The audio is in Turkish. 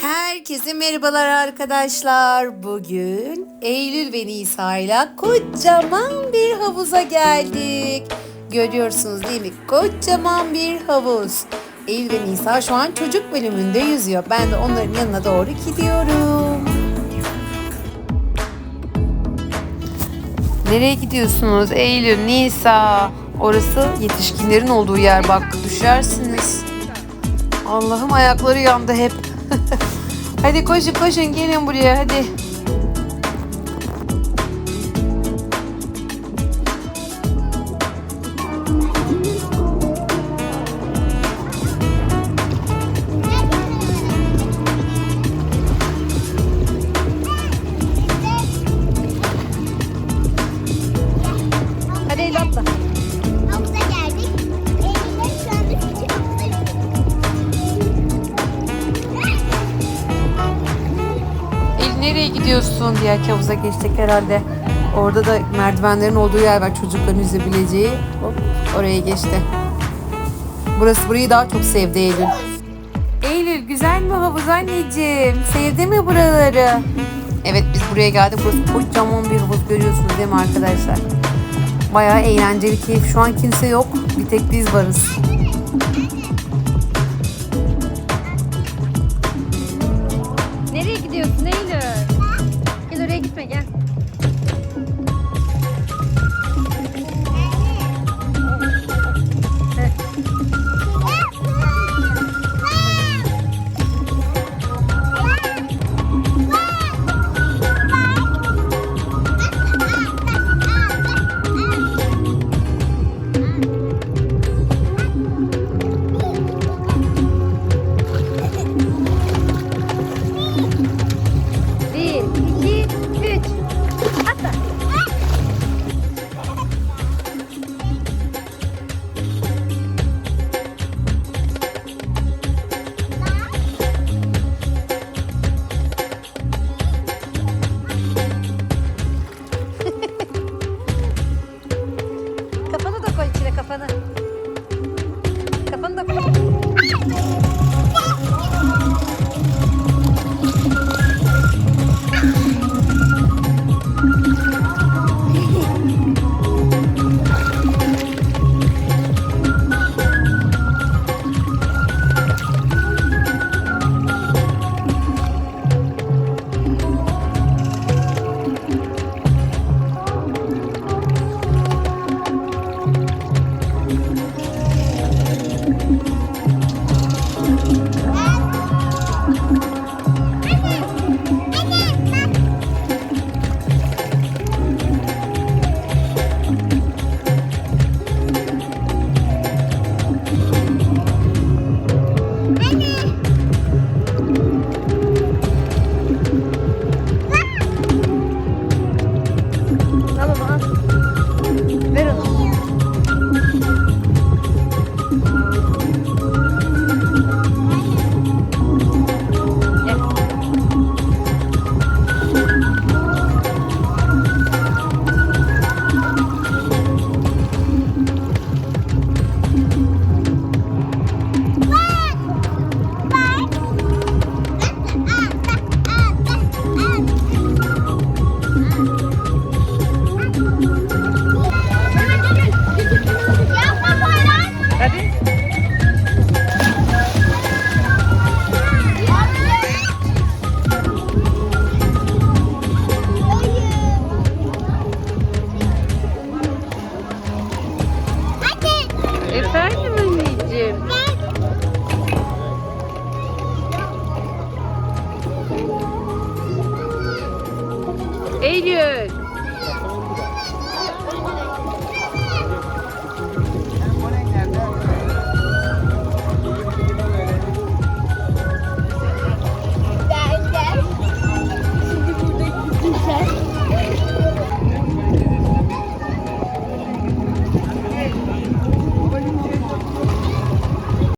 Herkese merhabalar arkadaşlar. Bugün Eylül ve Nisa ile kocaman bir havuza geldik. Görüyorsunuz değil mi? Kocaman bir havuz. Eylül ve Nisa şu an çocuk bölümünde yüzüyor. Ben de onların yanına doğru gidiyorum. Nereye gidiyorsunuz Eylül, Nisa? Orası yetişkinlerin olduğu yer bak düşersiniz. Allah'ım ayakları yandı hep. hadi koşun koşun gelin buraya hadi. Hadi Eylül atla. Nereye gidiyorsun? Diğer havuza geçtik herhalde. Orada da merdivenlerin olduğu yer var çocukların yüzebileceği. Hop oraya geçti. Burası burayı daha çok sevdi Eylül. Eylül güzel mi havuz anneciğim? Sevdi mi buraları? Evet biz buraya geldik. Burası kocaman bir havuz görüyorsunuz değil mi arkadaşlar? Bayağı eğlenceli keyif. Şu an kimse yok. Bir tek biz varız. Hayır.